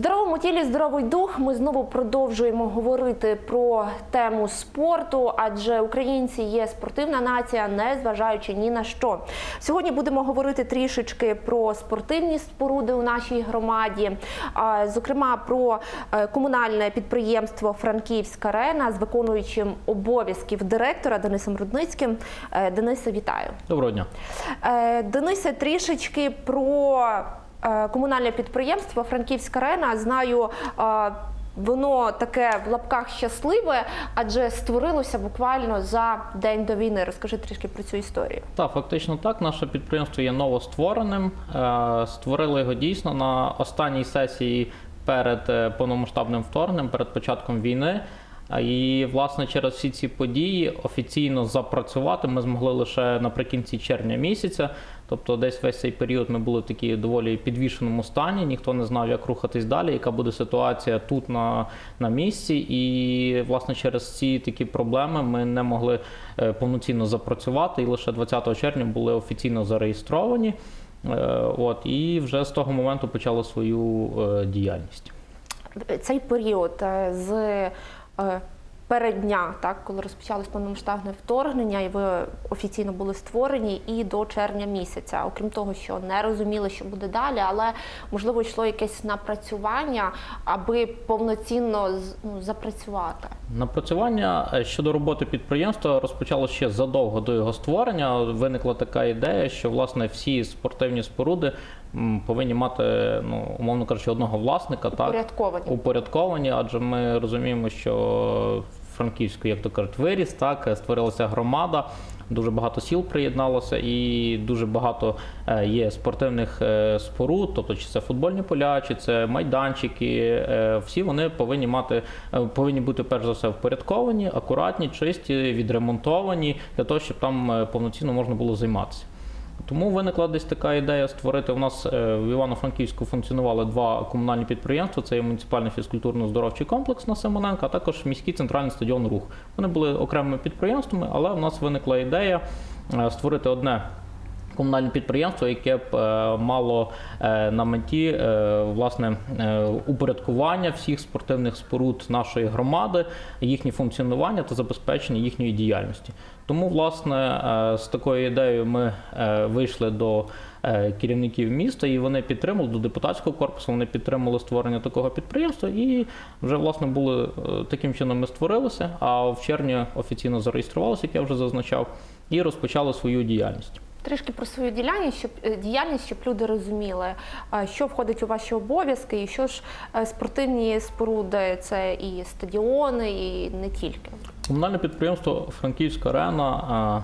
Здоровому тілі здоровий дух. Ми знову продовжуємо говорити про тему спорту, адже українці є спортивна нація, не зважаючи ні на що. Сьогодні будемо говорити трішечки про спортивні споруди у нашій громаді, зокрема про е, комунальне підприємство Франківська арена з виконуючим обов'язків директора Денисом Рудницьким. Е, Денисе, вітаю. Доброго дня. Е, Денисе, трішечки про комунальне підприємство Франківська арена. Знаю, е, воно таке в лапках щасливе, адже створилося буквально за день до війни. Розкажи трішки про цю історію. Так, фактично так. Наше підприємство є новоствореним. Е, Створили його дійсно на останній сесії перед е, повномасштабним вторгненням, перед початком війни. І власне через всі ці події офіційно запрацювати ми змогли лише наприкінці червня місяця. Тобто, десь весь цей період ми були в такій доволі підвішеному стані. Ніхто не знав, як рухатись далі, яка буде ситуація тут на, на місці. І власне через ці такі проблеми ми не могли е, повноцінно запрацювати. І лише 20 червня були офіційно зареєстровані. Е, От і вже з того моменту почали свою е, діяльність. Цей період з е, переддня, так коли розпочалось повномасштабне вторгнення, і ви офіційно були створені, і до червня місяця. Окрім того, що не розуміли, що буде далі, але можливо йшло якесь напрацювання, аби повноцінно ну, запрацювати. Напрацювання е, щодо роботи підприємства розпочало ще задовго до його створення. Виникла така ідея, що власне всі спортивні споруди повинні мати, ну умовно кажучи, одного власника, так Упорядковані. упорядковані, адже ми розуміємо, що Франківську, як то кажуть, виріс, так створилася громада. Дуже багато сіл приєдналося, і дуже багато е, є спортивних е, споруд, тобто чи це футбольні поля, чи це майданчики. е, Всі вони повинні мати, повинні бути перш за все впорядковані, акуратні, чисті, відремонтовані для того, щоб там повноцінно можна було займатися. Тому виникла десь така ідея створити. У нас е, в Івано-Франківську функціонували два комунальні підприємства: це є муніципальний фізкультурно-здоровчий комплекс на Симоненка, а також міський центральний стадіон Рух. Вони були окремими підприємствами, але в нас виникла ідея е, створити одне. Комунальне підприємство, яке б е, мало е, на меті е, власне упорядкування всіх спортивних споруд нашої громади, їхнє функціонування та забезпечення їхньої діяльності. Тому, власне, з такою ідеєю ми вийшли до керівників міста, і вони підтримали до депутатського корпусу. Вони підтримали створення такого підприємства, і вже власне були таким чином. Ми створилися. А в червні офіційно зареєструвалися, як я вже зазначав, і розпочали свою діяльність. Трішки про свою діяльність, щоб е, діяльність, щоб люди розуміли, е, що входить у ваші обов'язки, і що ж е, спортивні споруди це і стадіони, і не тільки. Комунальне підприємство Франківська арена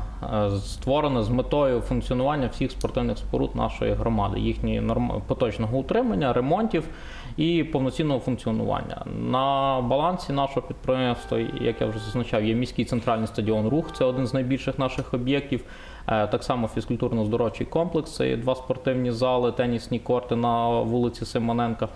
створене з метою функціонування всіх спортивних споруд нашої громади, їхньої норм... поточного утримання, ремонтів і повноцінного функціонування. На балансі нашого підприємства, як я вже зазначав, є міський центральний стадіон Рух, це один з найбільших наших об'єктів. Е, Так само фізкультурно-здоровчий комплекс, це є два спортивні зали, тенісні корти на вулиці Симоненка.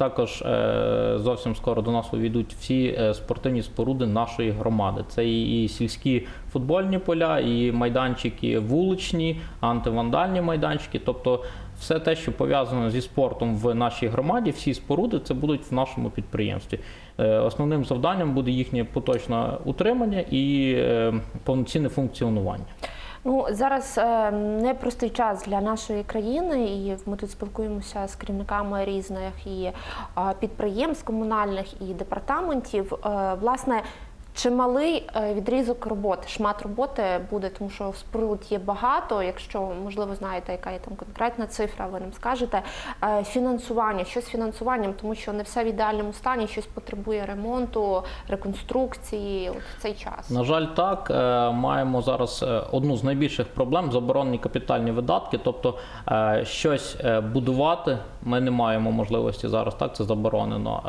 Також е, зовсім скоро до нас увійдуть всі е, спортивні споруди нашої громади. Це і, сільські футбольні поля, і майданчики вуличні, антивандальні майданчики. Тобто все те, що пов'язано зі спортом в нашій громаді, всі споруди це будуть в нашому підприємстві. Е, Основним завданням буде їхнє поточне утримання і повноцінне функціонування. Ну зараз е, непростий час для нашої країни, і ми тут спілкуємося з керівниками різних і е, підприємств комунальних і департаментів. Е, власне. Чималий е, відрізок роботи, шмат роботи буде, тому що споруд є багато. Якщо можливо знаєте, яка є там конкретна цифра, ви нам скажете. Е, Фінансування, що з фінансуванням, тому що не все в ідеальному стані, щось потребує ремонту, реконструкції. От в цей час. На жаль, так е, маємо зараз одну з найбільших проблем заборонені капітальні видатки. Тобто щось будувати ми не маємо можливості зараз. Так це заборонено.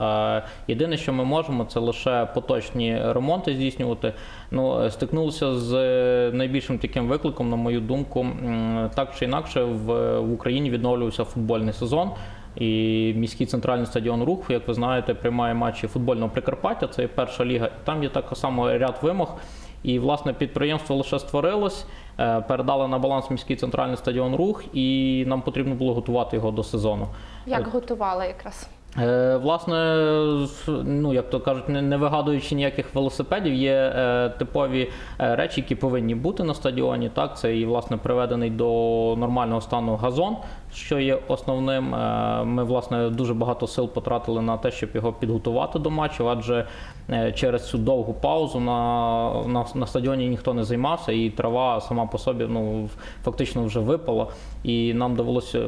Е, Єдине, що ми можемо, це лише поточні ремонти здійснювати. Ну е, стикнулися з е, найбільшим таким викликом, на мою думку, так чи інакше в, в Україні відновлювався футбольний сезон. І міський центральний стадіон Рух, як ви знаєте, приймає матчі футбольного Прикарпаття. Це перша ліга. Там є так само ряд вимог. І власне підприємство лише створилось, е, передали на баланс міський центральний стадіон Рух, і нам потрібно було готувати його до сезону. Як готували якраз? Е, Власне, ну як то кажуть, не, вигадуючи ніяких велосипедів, є е, типові е, речі, які повинні бути на стадіоні. Так, це і власне приведений до нормального стану газон, що є основним. Ми власне дуже багато сил потратили на те, щоб його підготувати до матчів, адже через цю довгу паузу на, на, на стадіоні ніхто не займався, і трава сама по собі ну фактично вже випала, і нам довелося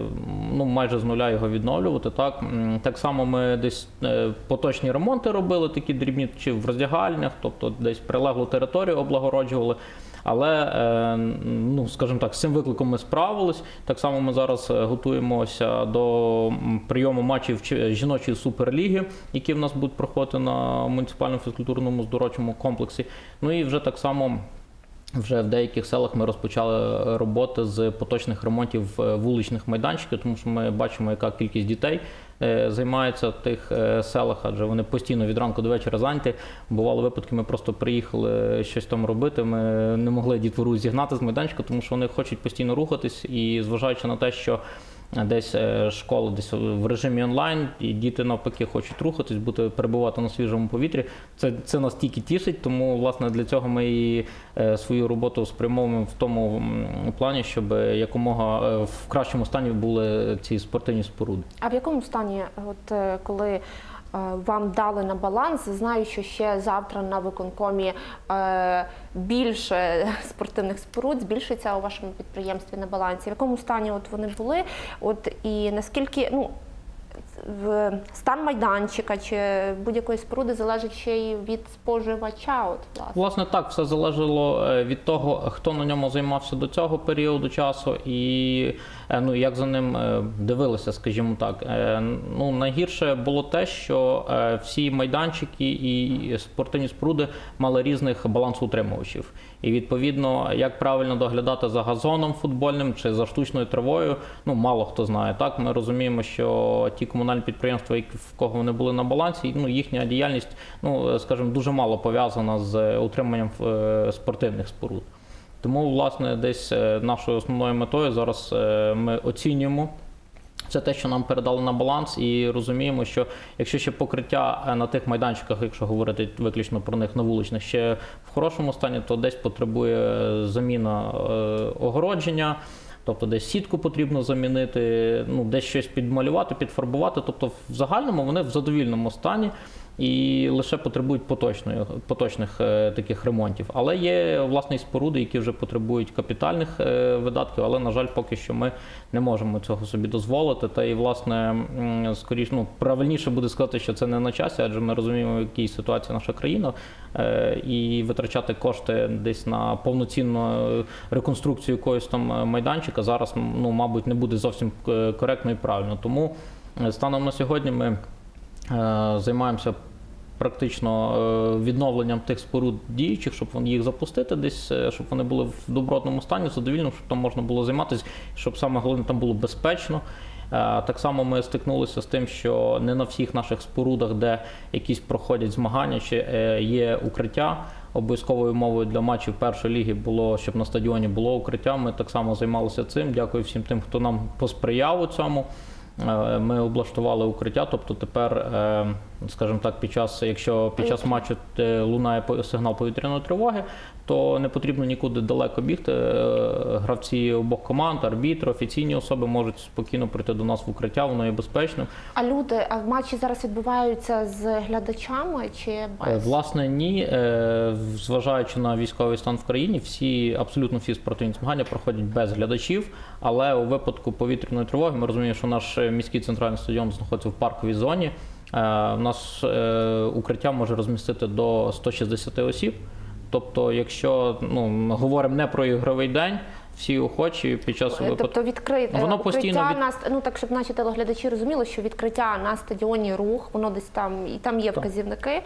ну майже з нуля його відновлювати. Так так само ми десь е, поточні ремонти робили, такі дрібні чи в роздягальнях, тобто десь прилеглу територію облагороджували. Але, е, ну скажімо так, з цим викликом ми справились. Так само ми зараз е, готуємося до прийому матчів жіночої суперліги, які в нас будуть проходити на муніципальному фізкультурному здоровчому комплексі. Ну і вже так само. Вже в деяких селах ми розпочали роботи з поточних ремонтів вуличних майданчиків, тому що ми бачимо, яка кількість дітей е, займається в тих е, селах, адже вони постійно від ранку до вечора зайняті. Бували випадки, ми просто приїхали щось там робити. Ми не могли дітвору зігнати з майданчика, тому що вони хочуть постійно рухатись, і зважаючи на те, що десь е, школа десь в режимі онлайн, і діти навпаки хочуть рухатись, бути перебувати на свіжому повітрі. Це, це нас тільки тішить, тому власне для цього ми і е, свою роботу спрямовуємо в тому плані, щоб якомога е, в кращому стані були ці спортивні споруди. А в якому стані, от коли вам дали на баланс, знаю, що ще завтра на виконкомі е, більше спортивних споруд збільшиться у вашому підприємстві на балансі. В якому стані от вони були? От і наскільки ну в стан майданчика чи будь-якої споруди залежить ще й від споживача? От власне. Власне, так все залежало е, від того, хто на ньому займався до цього періоду часу, і е, ну як за ним е, дивилися, скажімо так. Е, Ну найгірше було те, що е, всі майданчики і спортивні споруди мали різних балансоутримувачів. І відповідно, як правильно доглядати за газоном футбольним чи за штучною травою, ну мало хто знає. Так ми розуміємо, що ті комунальні підприємства, які в кого вони були на балансі, ну їхня діяльність, ну скажімо, дуже мало пов'язана з утриманням е, спортивних споруд. Тому, власне, десь е, нашою основною метою зараз е, ми оцінюємо. Це те, що нам передали на баланс, і розуміємо, що якщо ще покриття е, на тих майданчиках, якщо говорити виключно про них на вуличних, ще в хорошому стані, то десь потребує заміна огородження. Тобто десь сітку потрібно замінити, ну десь щось підмалювати, підфарбувати. Тобто, в загальному вони в задовільному стані і лише потребують поточної, поточних е, таких ремонтів. Але є власне і споруди, які вже потребують капітальних е, видатків, але на жаль, поки що ми не можемо цього собі дозволити. Та і власне скоріш ну правильніше буде сказати, що це не на часі, адже ми розуміємо, в якій ситуації наша країна, е, і витрачати кошти десь на повноцінну реконструкцію якогось там майданчика зараз ну мабуть не буде зовсім коректно і правильно. Тому станом на сьогодні ми займаємося практично е, відновленням тих споруд діючих, щоб їх запустити десь, е, щоб вони були в добротному стані, задовільному, щоб там можна було займатися, щоб саме головне там було безпечно. Е, Так само ми стикнулися з тим, що не на всіх наших спорудах, де якісь проходять змагання, чи є укриття. Обов'язковою мовою для матчів першої ліги було, щоб на стадіоні було укриття. Ми так само займалися цим. Дякую всім тим, хто нам посприяв у цьому. Ми облаштували укриття, тобто тепер, скажімо так, під час, якщо під час матчу е, лунає сигнал повітряної тривоги, то не потрібно нікуди далеко бігти. Е, Гравці обох команд, арбітри, офіційні особи можуть спокійно прийти до нас в укриття, воно є безпечним. А люди, а матчі зараз відбуваються з глядачами чи Е, без? Власне, ні. Зважаючи на військовий стан в країні, всі абсолютно всі спортивні змагання проходять без глядачів. Але у випадку повітряної тривоги ми розуміємо, що наш міський центральний стадіон знаходиться в парковій зоні. Е, У нас е, укриття може розмістити до 160 осіб. Тобто, якщо ну, ми говоримо не про ігровий день, всі охочі під час випадку. Тобто відкрите Воно постійно від- на ну так, щоб наші телеглядачі розуміли, що відкриття на стадіоні рух, воно десь там і там є вказівники.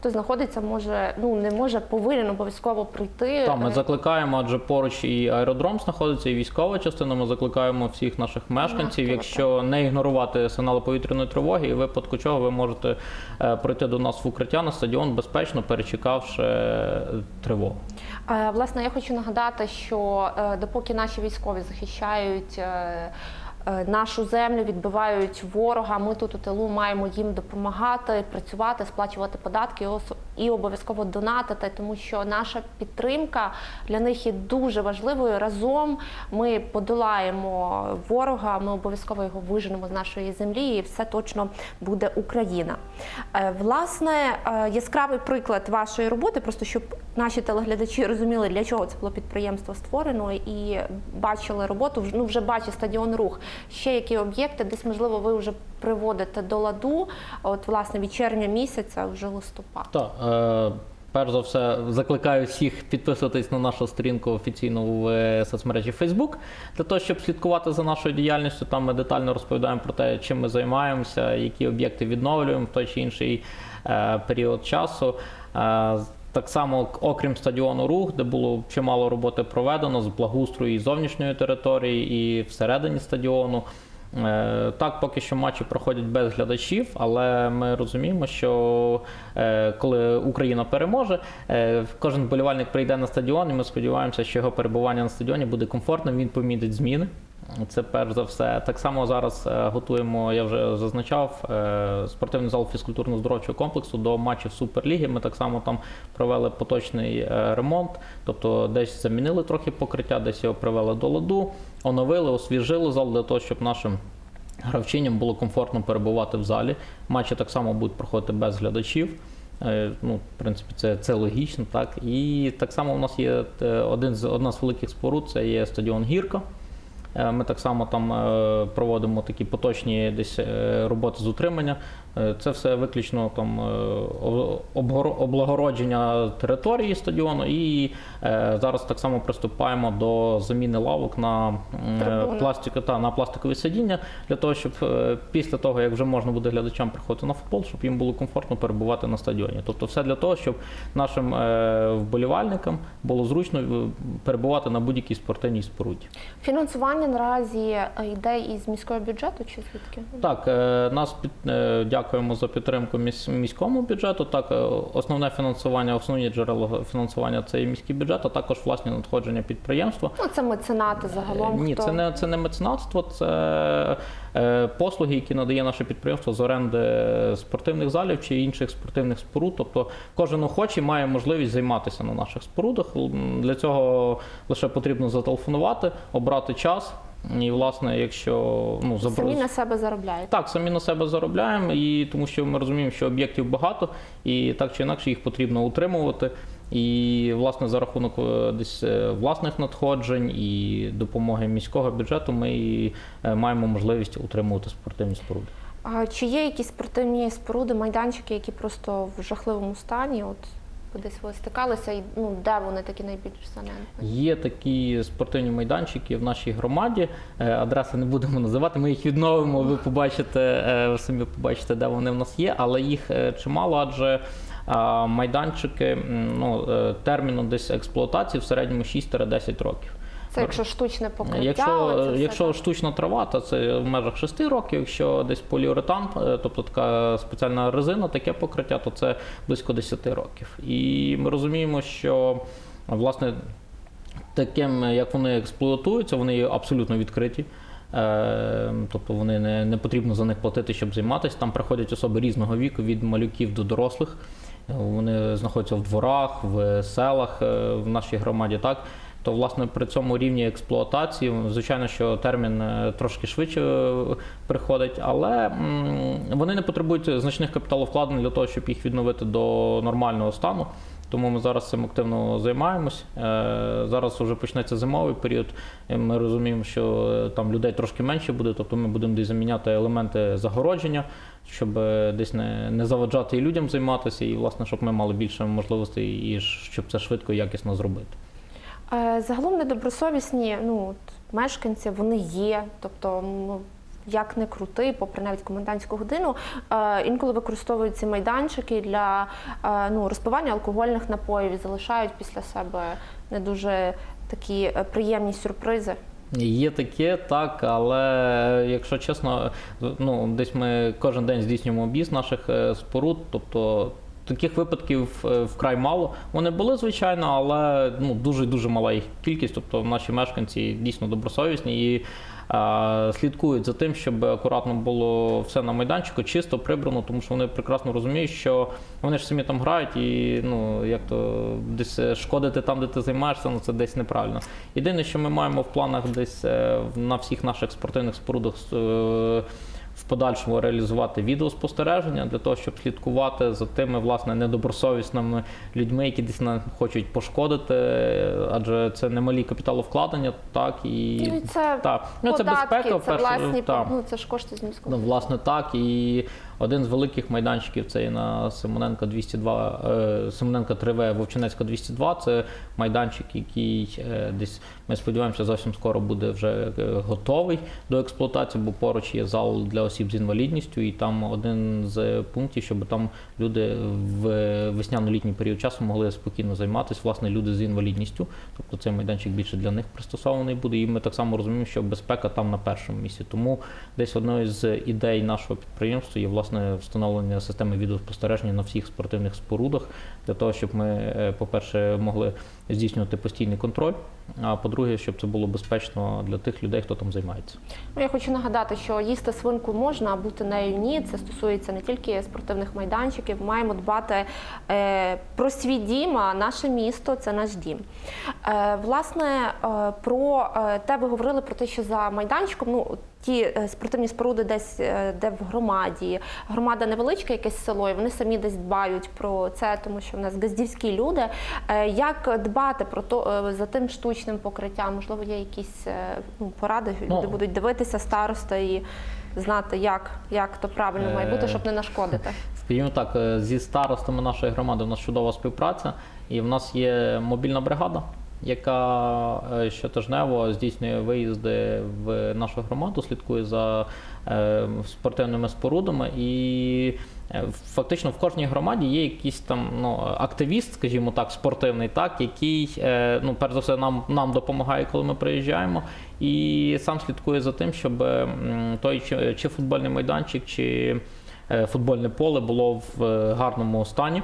Хто знаходиться, може ну не може, повинен обов'язково прийти. Так, ми Е, закликаємо, адже поруч і аеродром знаходиться, і військова частина. Ми закликаємо всіх наших мешканців, якщо не ігнорувати сигнали повітряної тривоги, і в випадку чого ви можете е, прийти до нас в укриття на стадіон безпечно, перечекавши е, тривогу. Власне, я хочу нагадати, що допоки наші військові захищають нашу землю, відбивають ворога. Ми тут у тилу маємо їм допомагати, працювати, сплачувати податки і обов'язково донатити, тому що наша підтримка для них є дуже важливою. Разом ми подолаємо ворога. Ми обов'язково його виженемо з нашої землі, і все точно буде Україна. Е, Власне, е, яскравий приклад вашої роботи, просто щоб наші телеглядачі розуміли, для чого це було підприємство створено і бачили роботу. Ну вже бачить стадіон рух. Ще які об'єкти, десь можливо ви вже приводите до ладу. От власне від червня місяця, вже листопад. Так, перш за все, закликаю всіх підписуватись на нашу сторінку офіційну в е, соцмережі Facebook, для того, щоб слідкувати за нашою діяльністю. Там ми детально розповідаємо про те, чим ми займаємося, які об'єкти відновлюємо в той чи інший е, період часу. Е, так само, окрім стадіону рух, де було чимало роботи проведено з благоустрою і зовнішньої території, і всередині стадіону. Е, Так, поки що матчі проходять без глядачів, але ми розуміємо, що е, коли Україна переможе, е, кожен болівальник прийде на стадіон, і ми сподіваємося, що його перебування на стадіоні буде комфортним, він помітить зміни. Це перш за все. Так само зараз е, готуємо, я вже зазначав, е, спортивний зал фізкультурно-здоровчого комплексу до матчів Суперліги. Ми так само там провели поточний е, ремонт, тобто десь замінили трохи покриття, десь його привели до ладу, оновили, освіжили зал для того, щоб нашим гравчиням було комфортно перебувати в залі. Матчі так само будуть проходити без глядачів. Ну, в принципі, це, це логічно, так. І так само у нас є один з одна з великих споруд, це є стадіон Гірка. Е, Ми так само там е, проводимо такі поточні десь е, роботи з утримання. Це все виключно там облагородження території стадіону. І зараз так само приступаємо до заміни лавок на м, пластику та на пластикові сидіння для того, щоб після того, як вже можна буде глядачам приходити на футбол, щоб їм було комфортно перебувати на стадіоні. Тобто, все для того, щоб нашим вболівальникам було зручно перебувати на будь-якій спортивній споруді. Фінансування наразі е, йде із міського бюджету чи звідки? Так, е, нас під, е, дякуємо за підтримку міс- міському бюджету. Так, основне фінансування, основні джерела фінансування це і міський бюджет, а також власні надходження підприємства. Ну це меценати загалом. Ні, хто... це не це не меценатство, це послуги, які надає наше підприємство з оренди спортивних залів чи інших спортивних споруд. Тобто кожен охочий має можливість займатися на наших спорудах. Для цього лише потрібно зателефонувати, обрати час. І, власне, якщо ну забро- самі на себе заробляють. так, самі на себе заробляємо, і тому що ми розуміємо, що об'єктів багато, і так чи інакше їх потрібно утримувати. І власне за рахунок е, десь е, власних надходжень і допомоги міського бюджету ми і е, маємо можливість утримувати спортивні споруди. А чи є якісь спортивні споруди, майданчики, які просто в жахливому стані? От ви десь ви стикалися, і ну де вони такі найбільш занедбані? Є такі спортивні майданчики в нашій громаді. Е, Адреси не будемо називати. Ми їх відновимо. Ви побачите, е, ви самі побачите, де вони в нас є, але їх е, чимало, адже майданчики ну, терміну десь експлуатації в середньому 6-10 років. Це якщо штучне покриття, Якщо, оце все якщо так. штучна трава, то це в межах 6 років. Якщо десь поліуретан, е, тобто така спеціальна резина, таке покриття, то це близько 10 років. І ми розуміємо, що власне таким, як вони експлуатуються, вони є абсолютно відкриті. Е, Тобто вони не, не потрібно за них платити, щоб займатися. Там приходять особи різного віку, від малюків до дорослих. Е, Вони знаходяться в дворах, в селах е, в нашій громаді. Так то власне при цьому рівні експлуатації, звичайно, що термін е, трошки швидше е, приходить, але вони не потребують значних капіталовкладень для того, щоб їх відновити до нормального стану. Тому ми зараз цим активно займаємось. Е, Зараз вже почнеться зимовий період. Ми розуміємо, що там людей трошки менше буде, тобто ми будемо десь заміняти елементи загородження, щоб десь не, не заваджати і людям займатися, і власне, щоб ми мали більше можливостей, і щоб це швидко і якісно зробити. Е, Загалом недобросовісні ну, от, мешканці, вони є. Тобто, ну, як не крути, попри навіть комендантську годину, е, інколи використовують ці майданчики для е, ну, розпивання алкогольних напоїв і залишають після себе не дуже такі приємні сюрпризи. Є таке, так, але якщо чесно, ну десь ми кожен день здійснюємо об'їзд наших споруд, тобто. Таких випадків е, вкрай мало. Вони були, звичайно, але ну дуже дуже мала їх кількість. Тобто наші мешканці дійсно добросовісні і е, слідкують за тим, щоб акуратно було все на майданчику, чисто прибрано, тому що вони прекрасно розуміють, що вони ж самі там грають, і ну як то десь шкодити там, де ти займаєшся, ну це десь неправильно. Єдине, що ми маємо в планах десь е, на всіх наших спортивних спорудах. В подальшому реалізувати відеоспостереження для того, щоб слідкувати за тими власне недобросовісними людьми, які десь нам хочуть пошкодити, адже це немалі капіталовкладення, так і Ну, і це так. Ну, це безпека, це перш... власні так. ну, це ж кошти з міського. Ну, власне, так. І один з великих майданчиків це і на Симоненка 202, е, Симоненка 3В, Вовчинецька 202. Це майданчик, який е, десь ми сподіваємося, зовсім скоро буде вже е, готовий до експлуатації, бо поруч є зал для осіб з інвалідністю, і там один з пунктів, щоб там люди в весняно-літній період часу могли спокійно займатися, власне, люди з інвалідністю. Тобто цей майданчик більше для них пристосований буде. І ми так само розуміємо, що безпека там на першому місці. Тому десь одною з ідей нашого підприємства є власне встановлення системи відеоспостереження на всіх спортивних спорудах для того, щоб ми, е, по-перше, могли здійснювати постійний контроль. А по-друге, щоб це було безпечно для тих людей, хто там займається. Ну, я хочу нагадати, що їсти свинку можна, а бути нею ні. Це стосується не тільки спортивних майданчиків. Маємо дбати е, про свій дім, а наше місто це наш дім. Е, власне, про те ви говорили про те, що за майданчиком, ну ті е, спортивні споруди десь е, де в громаді. Громада невеличка, якесь село, і вони самі десь дбають про це, тому що в нас газдівські люди. Е, Як дбати про то за тим штучним покриттям? Можливо, є якісь ну, поради, люди Ну, будуть дивитися староста і знати, як, як то правильно має бути, щоб не нашкодити. Скажімо так, зі старостами нашої громади у нас чудова співпраця, і в нас є мобільна бригада, яка е, щотижнево здійснює виїзди в нашу громаду, слідкує за е, спортивними спорудами. І е, фактично в кожній громаді є якийсь там ну, активіст, скажімо так, спортивний, так, який ну, перш за все нам, нам допомагає, коли ми приїжджаємо, і сам слідкує за тим, щоб той чи, чи футбольний майданчик, чи футбольне поле було в гарному стані.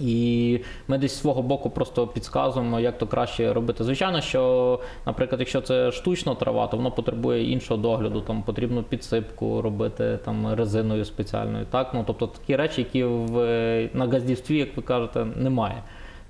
І ми десь з свого боку просто підказуємо, як то краще робити. Звичайно, що, наприклад, якщо це штучна трава, то воно потребує іншого догляду. Там потрібно підсипку робити там резиною спеціальною. Так, ну тобто такі речі, які в на газдівстві, як ви кажете, немає.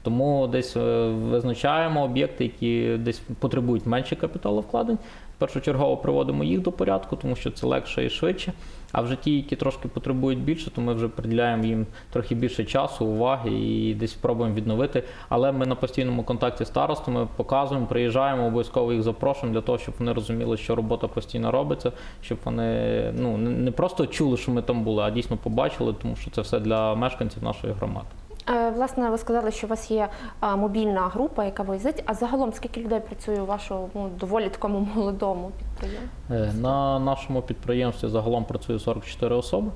Тому десь е, визначаємо об'єкти, які десь потребують менше капіталовкладень. Першочергово приводимо їх до порядку, тому що це легше і швидше. А вже ті, які трошки потребують більше, то ми вже приділяємо їм трохи більше часу, уваги і десь спробуємо відновити. Але ми на постійному контакті з старостами показуємо, приїжджаємо, обов'язково їх запрошуємо для того, щоб вони розуміли, що робота постійно робиться, щоб вони ну не просто чули, що ми там були, а дійсно побачили, тому що це все для мешканців нашої громади. Е, Власне, ви сказали, що у вас є мобільна група, яка виїздить. А загалом скільки людей працює у вашому ну, доволі такому молодому підприємстві? Е, На нашому підприємстві загалом працює 44 особи,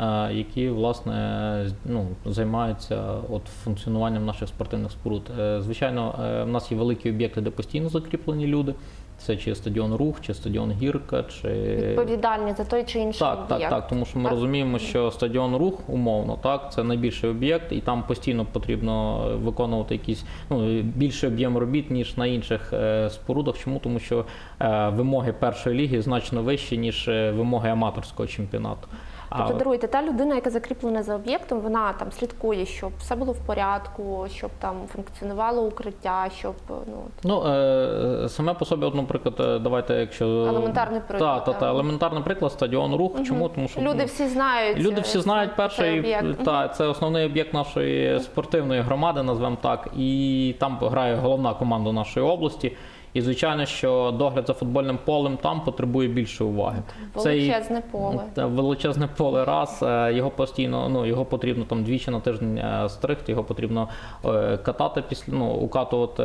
е, які власне ну, займаються от функціонуванням наших спортивних споруд. Е, Звичайно, е, в нас є великі об'єкти, де постійно закріплені люди. Це чи стадіон Рух, чи стадіон Гірка, чи Відповідальні за той чи інший так, так, об'єкт. так. Тому що ми Так. розуміємо, що стадіон рух умовно, так, це найбільший об'єкт, і там постійно потрібно виконувати якісь ну, більший об'єм робіт, ніж на інших е, спорудах. Чому? Тому що е, вимоги першої ліги значно вищі, ніж е, вимоги аматорського чемпіонату. Тобто даруйте, та людина, яка закріплена за об'єктом, вона там слідкує, щоб все було в порядку, щоб там функціонувало укриття, щоб ну Ну, е, саме по собі, от, наприклад, е, давайте, якщо Елементарний приклад, Та, та, та, елементарний приклад стадіон рух. Чому? Тому що люди ну, всі знають. Люди всі е, знають перший та та це основний об'єкт нашої спортивної громади, назвемо так, і там грає головна команда нашої області. І звичайно, що догляд за футбольним полем там потребує більше уваги. Це Величезне поле. та величезне поле раз. е, Його постійно, ну його потрібно там двічі на тиждень е, стригти, його потрібно е, катати після ну, укатувати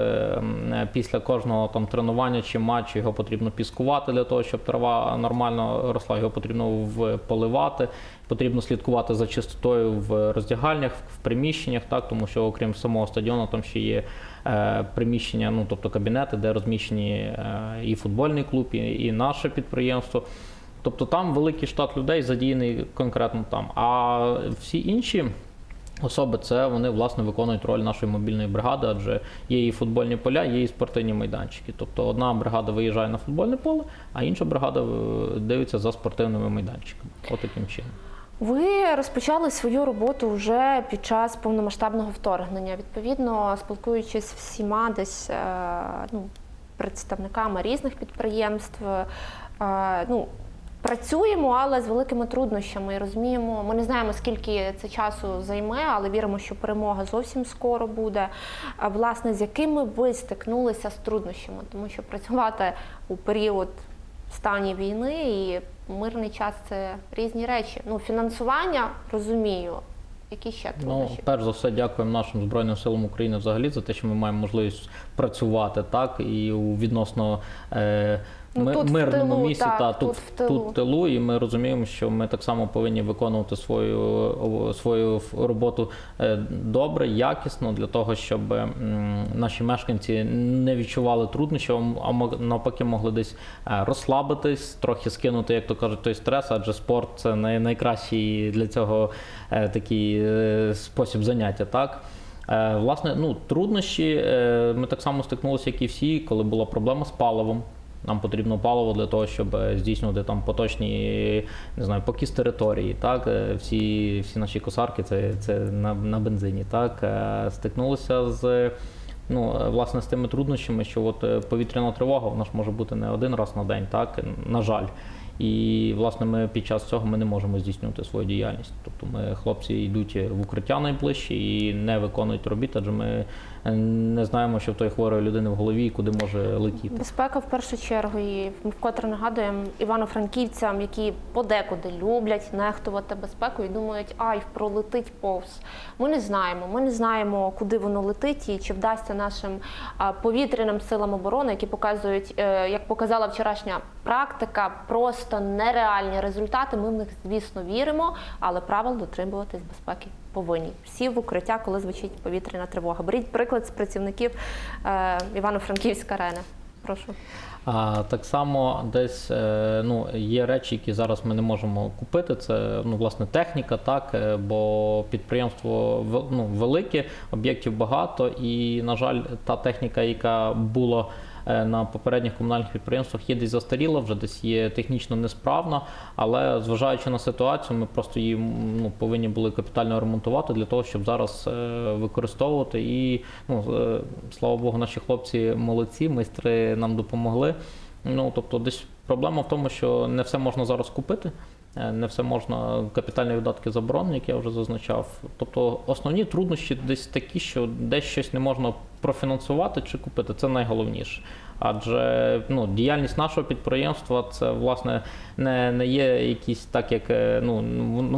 після кожного там тренування чи матчу. Його потрібно піскувати для того, щоб трава нормально росла. Його потрібно поливати. Потрібно слідкувати за чистотою в роздягальнях, в приміщеннях, так тому що окрім самого стадіону, там ще є приміщення, ну тобто кабінети, де розміщені е, і футбольний клуб, і, і наше підприємство. Тобто там великий штат людей задіяний конкретно там. А всі інші особи, це вони власне виконують роль нашої мобільної бригади, адже є і футбольні поля, є і спортивні майданчики. Тобто одна бригада виїжджає на футбольне поле, а інша бригада е, дивиться за спортивними майданчиками. Отаким чином. Ви розпочали свою роботу вже під час повномасштабного вторгнення. Відповідно, спілкуючись всіма десь е, ну, представниками різних підприємств. е, Ну, працюємо, але з великими труднощами. І розуміємо, ми не знаємо, скільки це часу займе, але віримо, що перемога зовсім скоро буде. Власне, з якими ви стикнулися з труднощами, тому що працювати у період стані війни і мирний час це різні речі. Ну, фінансування розумію. Які ще Ну, перш за все, дякуємо нашим Збройним силам України взагалі за те, що ми маємо можливість працювати так і у відносно е, Ну, ми- тут мирному тилу, місці, так, та тут тут, в тилу. тут в тилу, і ми розуміємо, що ми так само повинні виконувати свою, свою роботу е, добре, якісно для того, щоб наші мешканці не відчували труднощів, а навпаки могли десь е, розслабитись, трохи скинути, як то кажуть, той стрес, адже спорт це най- найкращий для цього е, такий спосіб заняття, так. Власне, ну труднощі ми так само стикнулися, як і всі, коли була проблема з паливом. Нам потрібно паливо для того, щоб е, здійснювати там поточні не знаю, покіс території. Так, Е, всі, всі наші косарки це, це на, на бензині. Так, Е, стикнулися з. Ну, власне, з тими труднощами, що от повітряна тривога вона ж може бути не один раз на день, так на жаль. І власне ми під час цього ми не можемо здійснювати свою діяльність. Тобто ми хлопці йдуть в укриття найближче і не виконують робіт, адже ми не знаємо, що в тої хворої людини в голові і куди може летіти. Безпека в першу чергу, і вкотре нагадуємо івано-франківцям, які подекуди люблять нехтувати безпекою і думають, ай, пролетить повз. Ми не знаємо. Ми не знаємо, куди воно летить і чи вдасться нашим повітряним силам оборони, які показують, е, як показала вчорашня практика, просто нереальні результати. Ми в них, звісно, віримо, але правил дотримуватись безпеки повинні. Всі в укриття, коли звучить повітряна тривога. Беріть приклад з працівників е, Івано-Франківська арени. Прошу. А так само десь е, ну, є речі, які зараз ми не можемо купити. Це ну, власне техніка, так, е, бо підприємство ну, велике, об'єктів багато, і, на жаль, та техніка, яка була на попередніх комунальних підприємствах, є десь застаріла, вже десь є технічно несправна. Але зважаючи на ситуацію, ми просто її ну, повинні були капітально ремонтувати для того, щоб зараз е, використовувати. І ну, е, слава Богу, наші хлопці молодці, майстри нам допомогли. Ну тобто, десь проблема в тому, що не все можна зараз купити. Е, Не все можна капітальні видатки заборонені, як я вже зазначав. Тобто основні труднощі десь такі, що десь щось не можна профінансувати чи купити. Це найголовніше. Адже ну, діяльність нашого підприємства це власне не, не є якісь так, як е, ну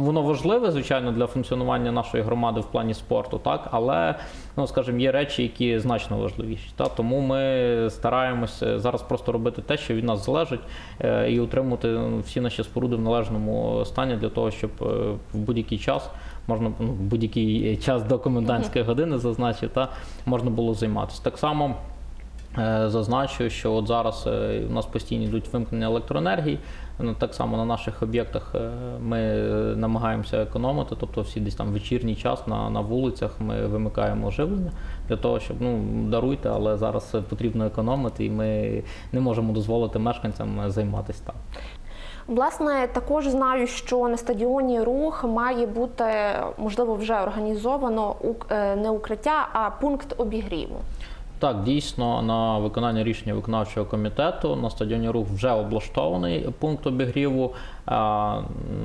воно важливе, звичайно, для функціонування нашої громади в плані спорту, так але ну скажімо, є речі, які значно важливіші. Та тому ми стараємося зараз просто робити те, що від нас залежить, е, і утримувати ну, всі наші споруди в належному стані для того, щоб е, в будь-який час. Можна ну, будь-який час до комендантської години зазначив, та можна було займатися. Так само Зазначу, що от зараз е, у нас постійно йдуть вимкнення електроенергії. Ну, Так само на наших об'єктах е, ми е, намагаємося економити, тобто всі десь там вечірній час на, на вулицях ми вимикаємо живлення для того, щоб ну даруйте, але зараз е, потрібно економити, і ми не можемо дозволити мешканцям е, займатися так. Власне, також знаю, що на стадіоні рух має бути можливо вже організовано е, не укриття, а пункт обігріву. Так, дійсно, на виконання рішення виконавчого комітету на стадіоні рух вже облаштований пункт обігріву.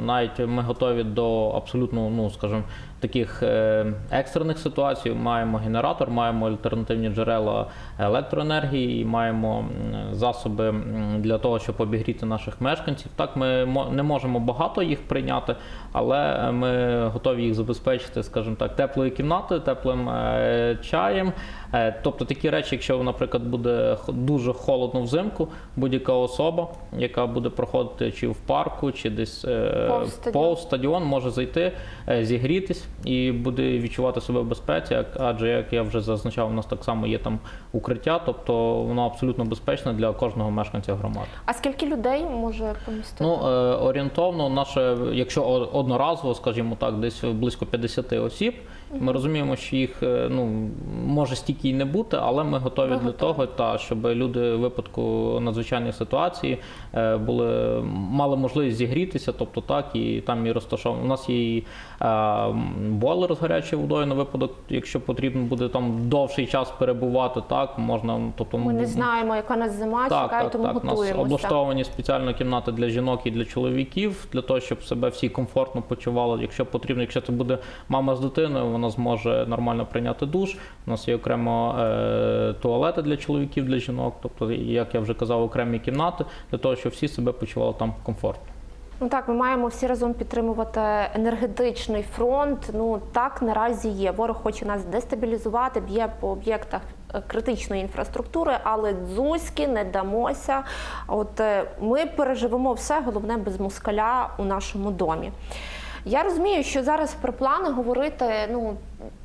Навіть ми готові до абсолютно, ну скажімо, таких е, екстрених ситуацій. Маємо генератор, маємо альтернативні джерела електроенергії, маємо засоби для того, щоб обігріти наших мешканців. Так, ми не можемо багато їх прийняти, але ми готові їх забезпечити, скажімо так, теплою кімнатою, теплим е, чаєм. Е, Тобто такі речі, якщо, наприклад, буде дуже холодно взимку, будь-яка особа, яка буде проходити чи в парку, чи десь е, Повз стадіон. повз стадіон може зайти, е, зігрітись і буде відчувати себе в безпеці. Адже як я вже зазначав, у нас так само є там укриття, тобто воно абсолютно безпечне для кожного мешканця громади. А скільки людей може помістити? Ну, е, орієнтовно, наше, якщо одноразово, скажімо так, десь близько 50 осіб. Ми розуміємо, що їх е, ну може стільки й не бути, але ми готові Ви для готові. того, та щоб люди в випадку надзвичайної ситуації е, були мали можливість зігрітися, тобто так, і там і розташовано. У нас є і е, бойлер з гарячою водою на випадок, якщо потрібно буде там довший час перебувати, так можна. Тобто Ми не знаємо, яка нас зима так, чекає, так, тому так. У нас облаштовані спеціально кімнати для жінок і для чоловіків, для того, щоб себе всі комфортно почували. Якщо потрібно, якщо це буде мама з дитиною, вона зможе нормально прийняти душ. У нас є окремо е, туалети для чоловіків, для жінок. Тобто, як я вже казав, окремі кімнати для того, щоб всі себе почували там комфортно. Ну так, ми маємо всі разом підтримувати енергетичний фронт. Ну так наразі є. Ворог хоче нас дестабілізувати, б'є по об'єктах е, критичної інфраструктури, але дзузьки не дамося. От е, ми переживемо все, головне без москаля у нашому домі. Я розумію, що зараз про плани говорити, ну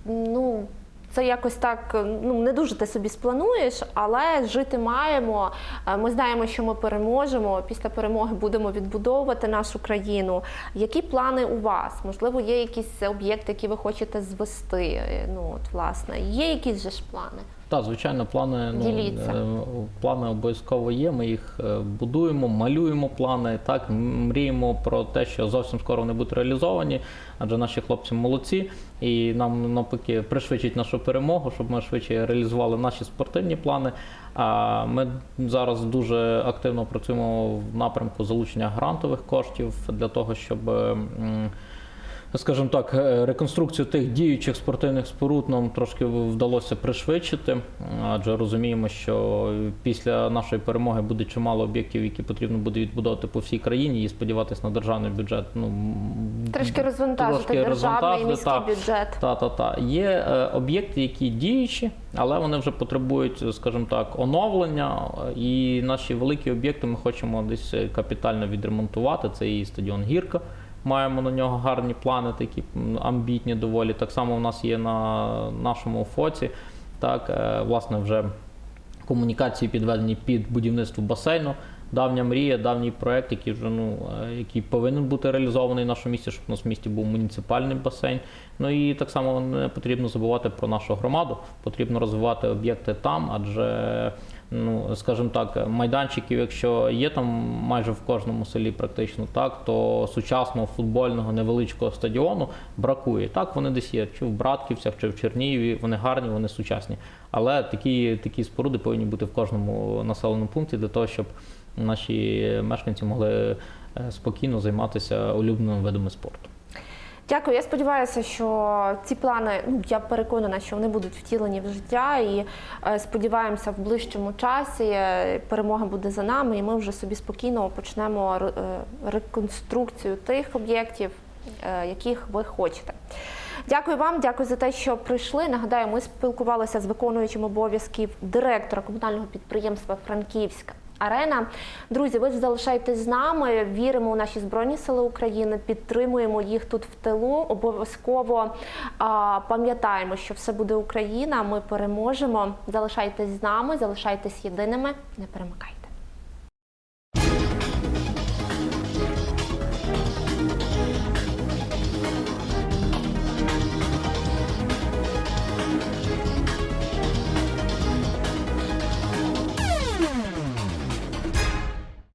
ну. Це якось так ну не дуже ти собі сплануєш, але жити маємо. Е, Ми знаємо, що ми переможемо. Після перемоги будемо відбудовувати нашу країну. Які плани у вас? Можливо, є якісь об'єкти, які ви хочете звести? Е, Ну от власне, є якісь же ж плани? Так, звичайно, плани ну, е, плани обов'язково є. Ми їх е, будуємо, малюємо плани. Так мріємо про те, що зовсім скоро вони будуть реалізовані, адже наші хлопці молодці, і нам навпаки пришвидшить нашу перемогу, щоб ми швидше реалізували наші спортивні плани. А ми зараз дуже активно працюємо в напрямку залучення грантових коштів для того, щоб. Е, Скажімо так, е, реконструкцію тих діючих спортивних споруд нам трошки вдалося пришвидшити, адже розуміємо, що після нашої перемоги буде чимало об'єктів, які потрібно буде відбудовувати по всій країні, і сподіватися на державний бюджет. Ну м, Трішки розвантажити трошки державний і міський так. бюджет. Та, та, та. Є е, об'єкти, які діючі, але вони вже потребують, скажімо так, оновлення. е, І наші великі об'єкти ми хочемо десь е, капітально відремонтувати. Це і стадіон Гірка. Маємо на нього гарні плани, такі амбітні доволі. Так само у нас є на нашому ФОЦі. Так, е, власне, вже комунікації підведені під будівництво басейну. Давня мрія, давній проект, який вже ну е, який повинен бути реалізований в нашому місті, щоб у нас в місті був муніципальний басейн. Ну і так само не потрібно забувати про нашу громаду. Потрібно розвивати об'єкти там, адже ну скажімо так, майданчиків, якщо є там майже в кожному селі, практично так, то сучасного футбольного невеличкого стадіону бракує. Так вони десь є, чи в Братківцях, чи в Чернігові. Вони гарні, вони сучасні. Але такі, такі споруди повинні бути в кожному населеному пункті для того, щоб наші мешканці могли е, спокійно займатися улюбленими видами спорту. Дякую. Я сподіваюся, що ці плани, ну я переконана, що вони будуть втілені в життя, і е, сподіваємося, в ближчому часі е, перемога буде за нами, і ми вже собі спокійно почнемо е, реконструкцію тих об'єктів, яких ви хочете. Дякую вам, дякую за те, що прийшли. Нагадаю, ми спілкувалися з виконуючим обов'язків директора комунального підприємства Франківська. Арена, друзі, ви залишайтесь з нами. Віримо у наші збройні сили України, підтримуємо їх тут в тилу. Обов'язково пам'ятаємо, що все буде Україна. Ми переможемо. Залишайтесь з нами, залишайтесь єдиними. Не перемикайте.